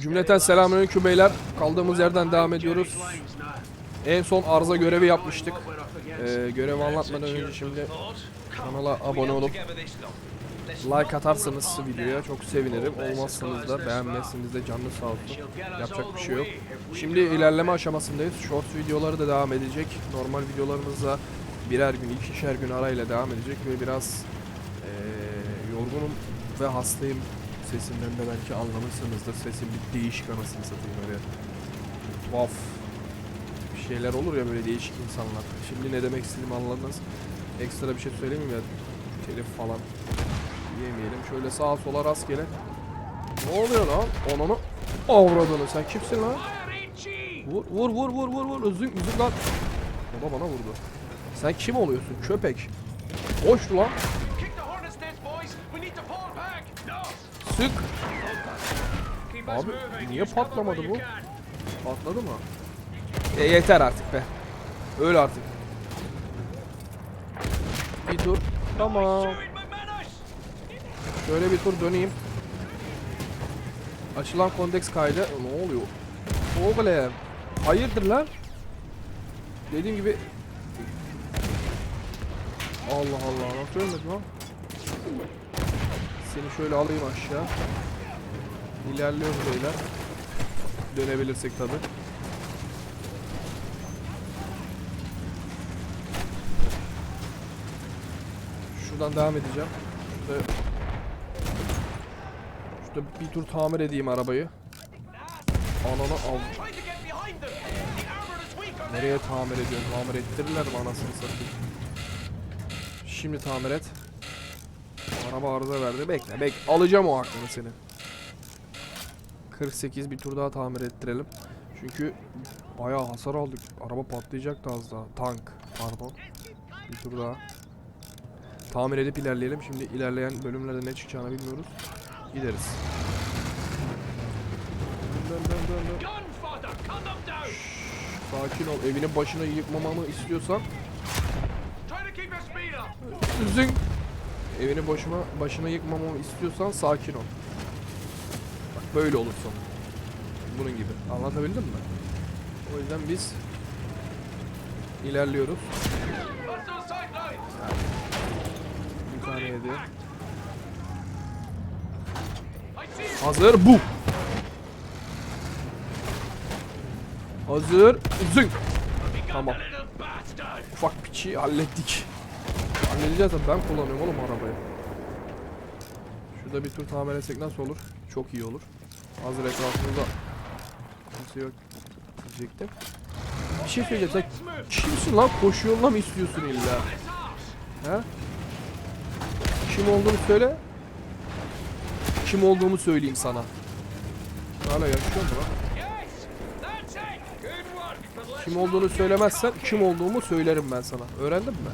Cümleten selamünaleyküm beyler. Kaldığımız yerden devam ediyoruz. En son arıza görevi yapmıştık. Ee, görevi anlatmadan önce şimdi kanala abone olup like atarsanız videoya çok sevinirim. Olmazsanız da beğenmezseniz de canlı sağ. Yapacak bir şey yok. Şimdi ilerleme aşamasındayız. Short videoları da devam edecek. Normal videolarımızda birer gün, ikişer gün arayla devam edecek ve biraz eee, yorgunum ve hastayım. Sesimden de belki anlamışsınızdır. Sesim bir değişik anasını satayım öyle. Tuhaf bir şeyler olur ya böyle değişik insanlar. Şimdi ne demek istediğimi anladınız. Ekstra bir şey söyleyeyim ya. Telif falan yemeyelim. Şöyle sağa sola rastgele. Ne oluyor lan? Onunu avradını sen kimsin lan? Vur vur vur vur vur vur üzüm üzüm lan. O da bana vurdu. Sen kim oluyorsun köpek? Hoş lan. Sık. Abi niye patlamadı bu? Patladı mı? E yeter artık be. Öl artık. Bir dur. Tamam. Şöyle bir tur döneyim. Açılan konteks kaydı. Ne oluyor? Oğlum. Hayırdır lan? Dediğim gibi Allah Allah nasıl ölmedi lan? Seni şöyle alayım aşağı. İlerliyoruz beyler. Dönebilirsek tabi. Şuradan devam edeceğim. Şurada Şurada bir tur tamir edeyim arabayı. Ananı al. Nereye tamir ediyorsun? Tamir ettirirler mi anasını satayım? Şimdi tamir et. Araba arıza verdi. Bekle bekle. Alacağım o aklını senin. 48 bir tur daha tamir ettirelim. Çünkü bayağı hasar aldık. Araba patlayacaktı az daha. Tank pardon. Bir tur daha. Tamir edip ilerleyelim. Şimdi ilerleyen bölümlerde ne çıkacağını bilmiyoruz. Gideriz. Dön dön dön dön. Sakin ol. Evinin başına yıkmamamı istiyorsan Try Evini başıma başına yıkmamamı istiyorsan sakin ol. Bak böyle olur sonra. Bunun gibi. Anlatabildim mi? O yüzden biz ilerliyoruz. Bir tane yedi. Hazır bu. Hazır. Üzün. Tamam. Ufak piçi hallettik. Halledeceğiz de ben kullanıyorum oğlum arabayı. Şurada bir tur tamir etsek nasıl olur? Çok iyi olur. Hazır etrafımızda kimse yok diyecektim. Bir şey söyleyeceğim sen kimsin lan? Koşu yoluna mı istiyorsun illa? He? Kim olduğunu söyle. Kim olduğumu söyleyeyim sana. Hala yaşıyor mu lan? Kim olduğunu söylemezsen kim olduğumu söylerim ben sana. Öğrendin mi?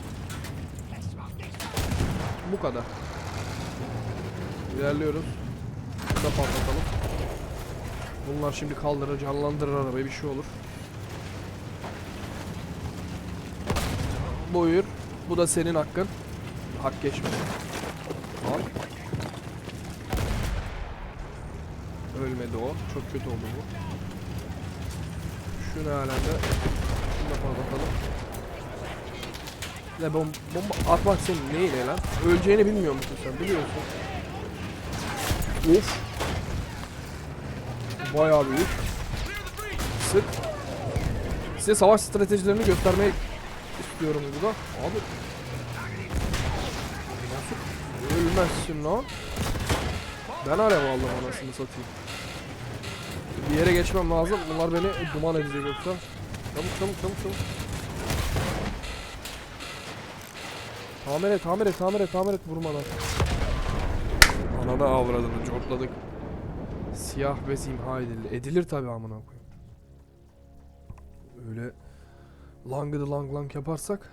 Bu kadar. İlerliyoruz. Burada patlatalım. Bunlar şimdi kaldırır, canlandırır arabayı bir şey olur. Buyur. Bu da senin hakkın. Hak geçme. Al. Ölmedi o. Çok kötü oldu bu. Şu ne alemde? Şunu da patlatalım. Ne bom bomba atmak senin neyine lan? Öleceğini bilmiyor musun sen? Biliyorsun. Of. Bayağı büyük. Sık. Size savaş stratejilerini göstermek istiyorum burada. Abi. Nasıl ölmezsin lan? Ben alev aldım anasını satayım. Bir yere geçmem lazım. Bunlar beni duman edecek yoksa. Çabuk çabuk çabuk çabuk. Tamir et, tamir et, tamir et, tamir et vurmadan. Ananı avradını cortladık. Siyah ve imha edildi. Edilir tabi amına koyayım. Öyle langıdı lang lang yaparsak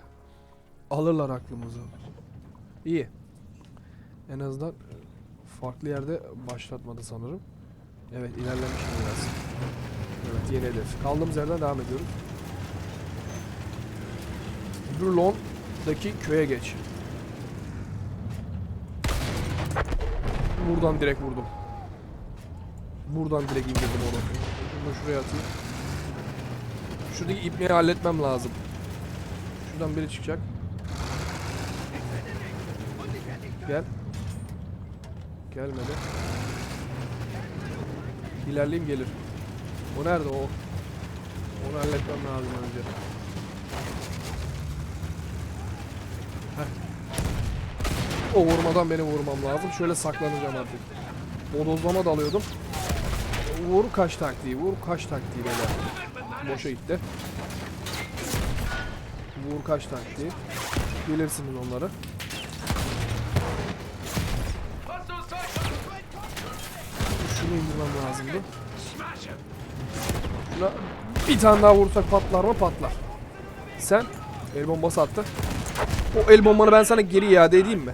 alırlar aklımızı. İyi. En azından farklı yerde başlatmadı sanırım. Evet ilerlemişim biraz. Evet yeni hedef. Kaldığımız yerden devam ediyoruz. Burlon'daki köye geç. Buradan direkt vurdum. Buradan direkt indirdim onu. Bunu şuraya atayım. Şuradaki ipneyi halletmem lazım. Şuradan biri çıkacak. Gel. Gelmedi. İlerleyeyim gelir. O nerede o? Onu halletmem lazım önce. Heh. O vurmadan beni vurmam lazım. Şöyle saklanacağım artık. Bodozlama dalıyordum. Vur kaç taktiği, vur kaç taktiği böyle. Boşa gitti. Vur kaç taktiği. Bilirsiniz onları. Şunu indirmem lazımdı. Şuna bir tane daha vursak patlar mı? Patlar. Sen el bombası attı. O el bombanı ben sana geri iade edeyim mi?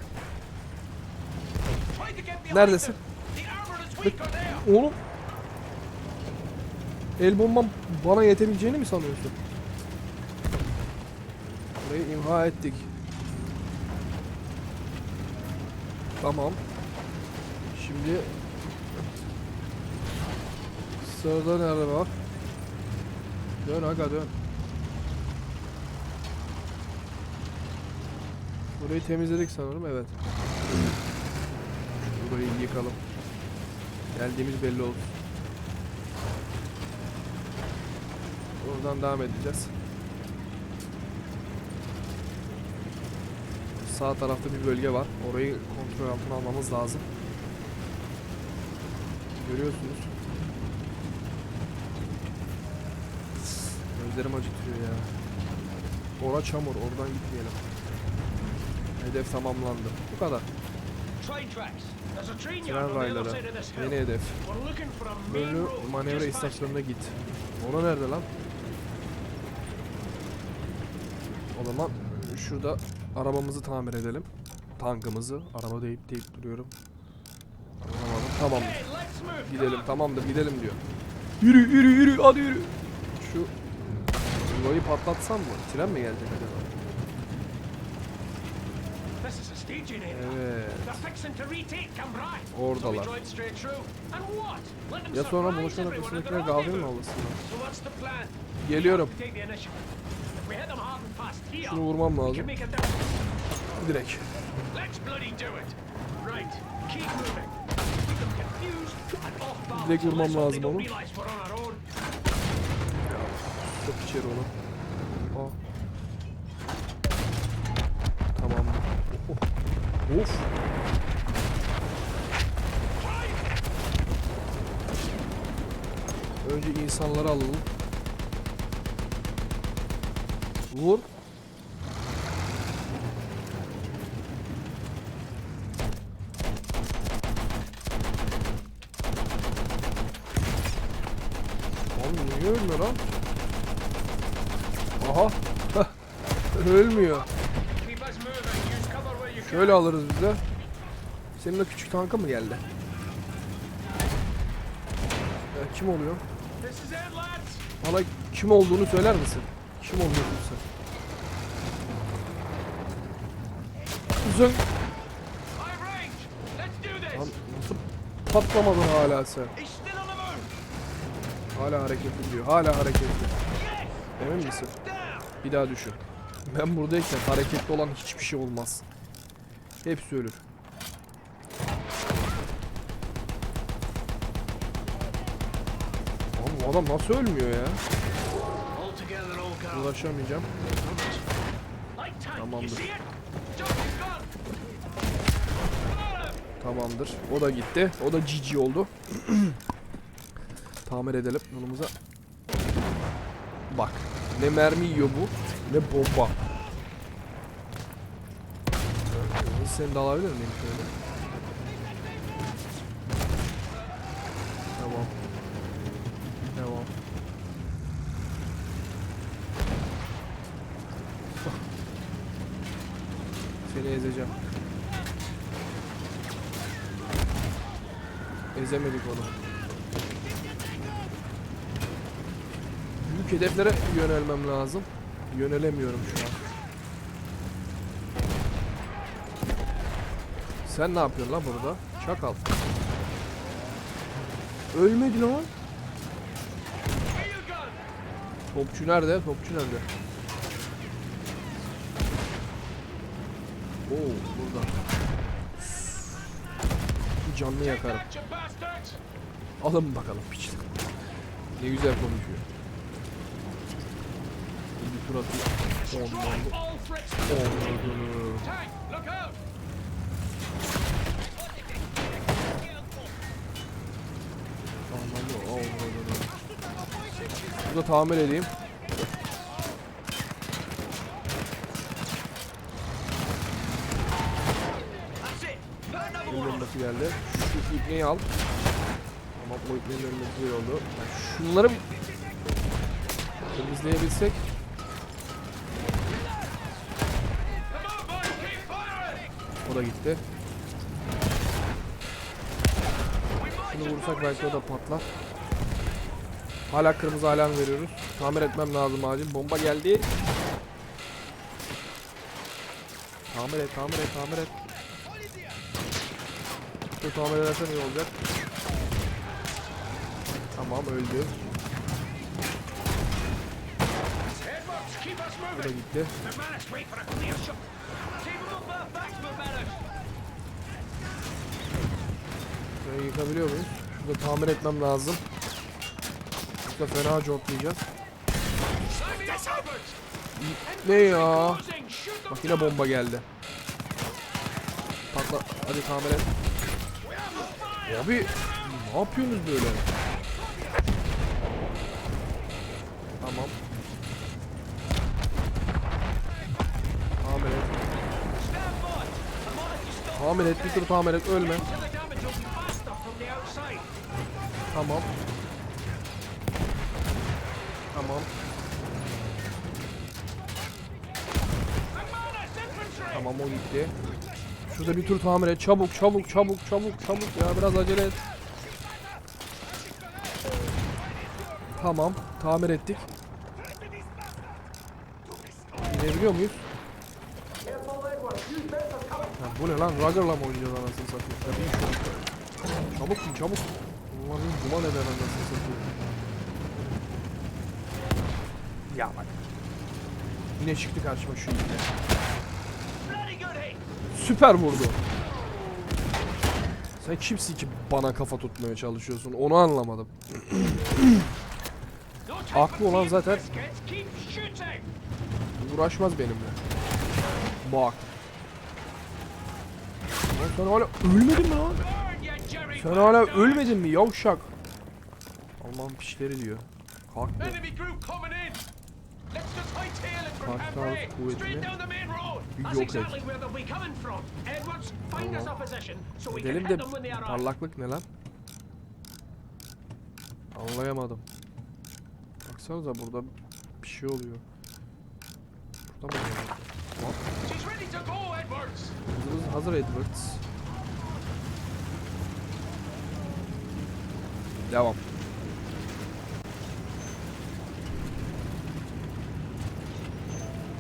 Neredesin? Oğlum. El bombam bana yetebileceğini mi sanıyorsun? Burayı imha ettik. Tamam. Şimdi sırada nerede var? Dön aga dön. Burayı temizledik sanırım evet. Burayı yıkalım. Geldiğimiz belli olsun. Oradan devam edeceğiz. Sağ tarafta bir bölge var. Orayı kontrol altına almamız lazım. Görüyorsunuz. Gözlerim acıtıyor ya. Ora çamur, oradan gitmeyelim. Hedef tamamlandı. Bu kadar. Tren rayları. Yeni hedef. Bölü manevra istasyonuna git. Ona nerede lan? O zaman şurada arabamızı tamir edelim. Tankımızı. Araba deyip deyip duruyorum. Anlamadım. Move. Gidelim. Tamamdır. Gidelim diyor. Yürü yürü yürü. Hadi yürü. Şu yuvayı patlatsam mı? Tren mi gelecek acaba? The gavur mu rendezvous. alırsınlar? So what's the plan? Geliyorum. Şunu vurmam lazım. Direkt. Direkt vurmam lazım onu. Çok içeri onu. Of. Önce insanları alalım. Vur. Oğlum niye ölmüyor lan? Aha. Ölmüyor. Keep us moving. Use cover where you can. Şöyle alırız biz de. Senin o küçük tanka mı geldi? Ya kim oluyor? Bana kim olduğunu söyler misin? Kim oluyorsun sen? Uzun. Lan nasıl patlamadın hala sen? Hala hareketli diyor. Hala hareketli. Emin misin? Bir daha düşün. Ben buradayken hareketli olan hiçbir şey olmaz. Hepsi ölür. Oğlum bu adam nasıl ölmüyor ya? Ulaşamayacağım. Tamamdır. Tamamdır. O da gitti. O da GG oldu. Tamir edelim yolumuza. Bak. Ne mermi yiyor bu ne bomba. Seni de alabilir miyim şöyle? Tamam. Tamam. Seni ezeceğim. Ezemedik onu. Büyük hedeflere yönelmem lazım. Yönelemiyorum şu an. Sen ne yapıyorsun lan burada? Çakal. Ölmedi lan. Topçu nerede? Topçu nerede? Oo burada. Bir canlı yakarım. Alın bakalım piçlik. Ne güzel konuşuyor. Bir tur atayım. Ondan Drive Burada tamir edeyim. Bombası geldi. Şu ipneyi al. Tamam o ipnenin önünde güzel oldu. Yani şunları bir temizleyebilsek. O da gitti. Şunu vursak belki o da patlar. Hala kırmızı alarm veriyoruz. Tamir etmem lazım acil. Bomba geldi. Tamir et, tamir et, tamir et. Bu tamir edersen iyi olacak. Tamam öldü. Bu da gitti. Şurayı yıkabiliyor muyuz? Şurada tamir etmem lazım. Burada fena Edwards. Ne ya? Bak yine bomba geldi. Patla. Hadi tamir et. Abi ne yapıyorsunuz böyle? Tamam. Tamir et. Tamir et, bir tur tamir et, ölme. So the damage will be faster from the outside. Tamam. Tamam. Tamam o gitti. Şurada bir tur tamir et. Çabuk çabuk çabuk çabuk çabuk ya biraz acele et. Tamam tamir ettik. Gidebiliyor muyuz? Ha, bu ne lan? Rugger'la mı oynayacağız anasını satayım? Ya bin şunu. Çabuk bin çabuk. Umarım duman eder anasını satayım. Ya bak. Yine çıktı karşıma şu yine. Süper vurdu. Sen kimsin ki bana kafa tutmaya çalışıyorsun? Onu anlamadım. For olan zaten-. Uğraşmaz benimle. Bak. Lan sen hala ölmedin mi lan? Sen hala ölmedin mi yavşak? Allah'ın pişleri diyor. Kalktı. Main road. Bir yok et. exactly where they'll be coming from. Edwards, find us a position so we can Gidelim de parlaklık ne lan? Anlayamadım. Baksanıza burada bir şey oluyor. Burada mı? Hızımız hazır Edwards. Devam.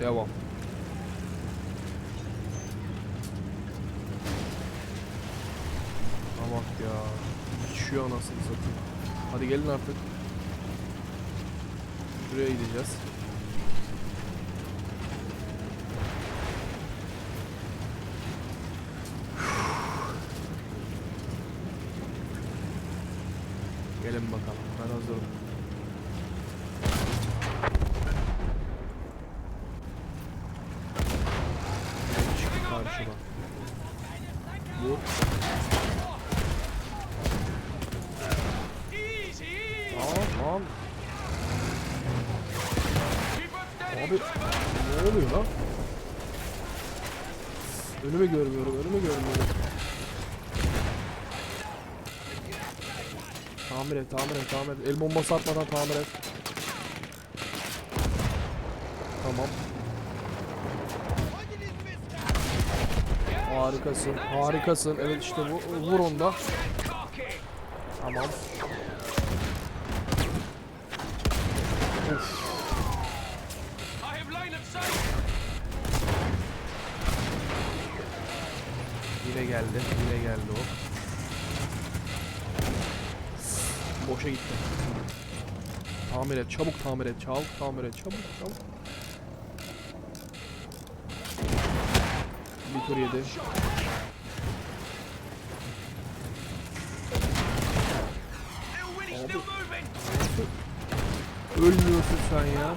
Devam. Bak ya. Düşüyor anasını satayım. Hadi gelin artık. Şuraya gideceğiz. Gelin bakalım. Ben hazırım. Önümü görmüyorum, önümü görmüyorum. Tamir et, tamir et, tamir et. El bombası atmadan tamir et. Tamam. Harikasın, harikasın. Evet işte bu. Vur onda. Tamam. Boşa gitti. Tamir et, çabuk tamir et, çabuk tamir et, çabuk çabuk. Bir tur yedi. Ölmüyorsun sen ya.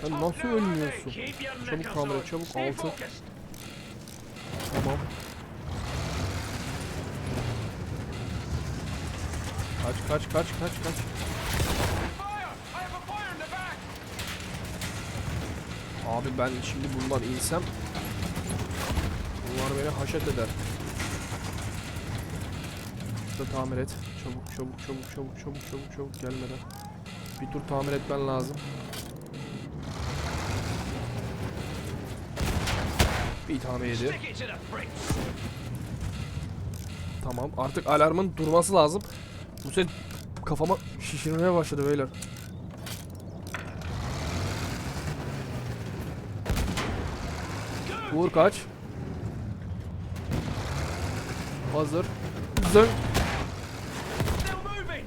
Sen nasıl ölmüyorsun? Çabuk tamir et, çabuk, altı. Tamam. Kaç kaç kaç kaç. Abi ben şimdi bundan insem Bunlar beni haşet eder. Şurada tamir et. Çabuk çabuk çabuk çabuk çabuk çabuk çabuk gelmeden. Bir tur tamir etmen lazım. Bir tane yedi. Tamam. Artık alarmın durması lazım. Bu ses kafama şişirmeye başladı beyler. Uğur kaç. Hazır. Moving.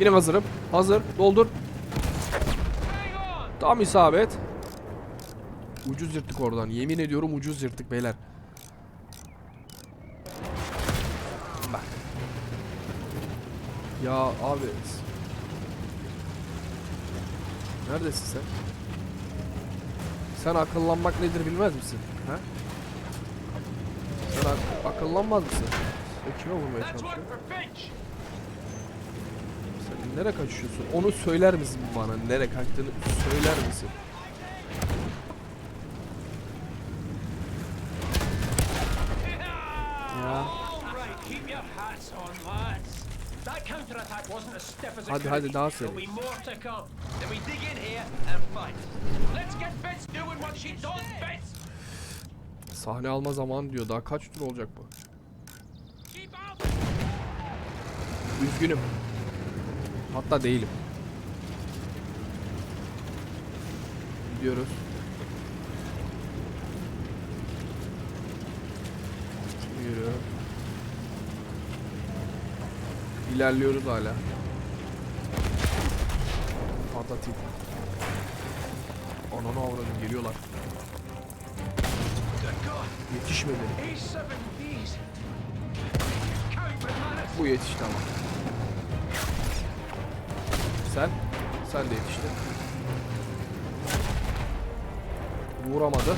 Yine hazırım. Hazır. Doldur. Tam isabet. Ucuz yırttık oradan. Yemin ediyorum ucuz yırttık beyler. Ya abi. Neredesin sen? Sen akıllanmak nedir bilmez misin? Ha? Sen ak- akıllanmaz mısın? Sen kime vurmaya Finch. Sen nereye kaçıyorsun? Onu söyler misin bana? Nereye kaçtığını söyler misin? Ya. Hadi, hadi, daha seri. be more to come. Then we dig in here and fight. Let's get Bits doing what she does best. Sahne alma zamanı diyor. Daha kaç tur olacak bu? Üzgünüm. Hatta değilim. Gidiyoruz. Yürü. İlerliyoruz hala. Patlatayım. Ananı avradım geliyorlar. Yetişmedi. A7Ds. Count with manners. Bu yetişti ama. Sen? Sen de yetiştin. Vuramadı.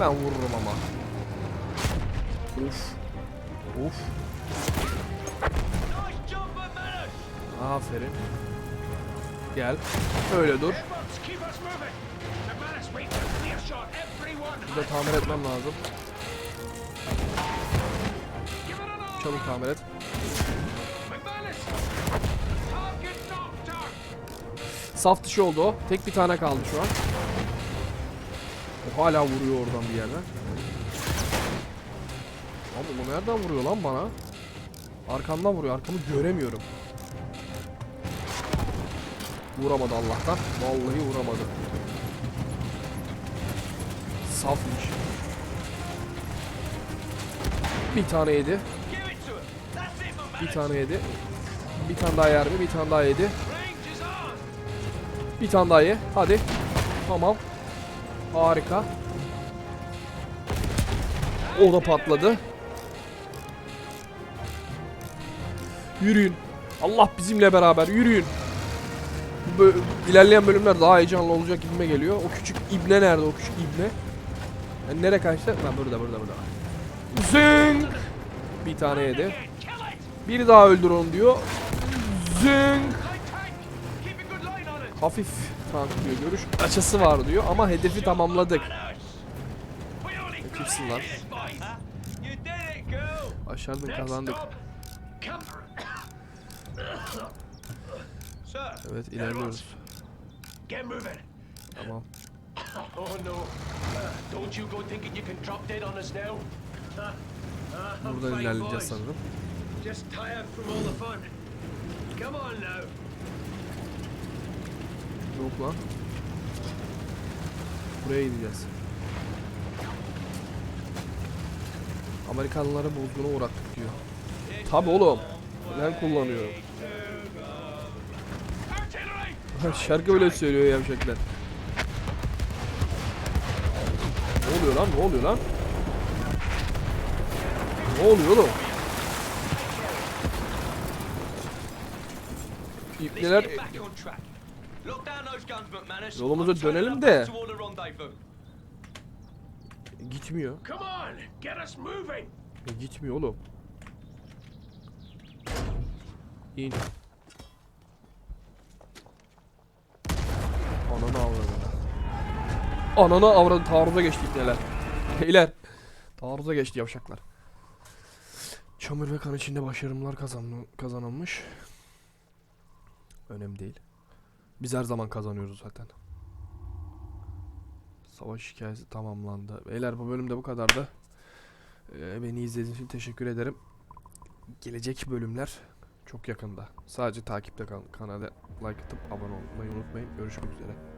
Ben vururum ama. With manners. Aferin. Gel. Öyle dur. Burada tamir etmem lazım. Çabuk tamir et. Saf dışı oldu o. Tek bir tane kaldı şu an. O hala vuruyor oradan bir yerden. Abi bu nereden vuruyor lan bana? Arkamdan vuruyor. Arkamı göremiyorum. Vuramadı Allah'tan. Vallahi vuramadı. Safmış. Bir tane yedi. Bir tane yedi. Bir tane daha yer mi? Bir tane daha yedi. Bir tane daha ye. Hadi. Tamam. Harika. O da patladı. Yürüyün. Allah bizimle beraber yürüyün. Bu ilerleyen bölümler daha heyecanlı olacak gibime geliyor. O küçük ibne nerede o küçük ibne? Yani nereye kaçtı? Ha burada burada burada. Zing! Bir tane yedi. Biri daha öldür onu diyor. İt. Hafif tank diyor. Görüş açısı var diyor ama hedefi tamamladık. Kimsin lan? did it, Evet ilerliyoruz. Get moving. Tamam. Oh no. Don't you go thinking you can drop dead on us now. Buradan ilerleyeceğiz sanırım. Just tired from all the fun. Come on now. Yok lan. Buraya gideceğiz. Amerikanlıları bozguna uğrattık diyor. Tabi oğlum. Ben kullanıyorum. Şarkı bile söylüyor yavşaklar. Ne oluyor lan? Ne oluyor lan? Ne oluyor oğlum? İpneler. Yolumuza dönelim de. gitmiyor. E, gitmiyor oğlum. İn. Ananı avradı. Ananı avradı. Taarruza geçti neler. Beyler. Taarruza geçti yavşaklar. Çamur ve kan içinde başarımlar kazan kazanılmış. Önemli değil. Biz her zaman kazanıyoruz zaten. Savaş hikayesi tamamlandı. Beyler bu bölümde bu kadardı. Ee, beni izlediğiniz için teşekkür ederim. Gelecek bölümler çok yakında. Sadece takipte kalın. Kanala like atıp abone olmayı unutmayın. Görüşmek üzere.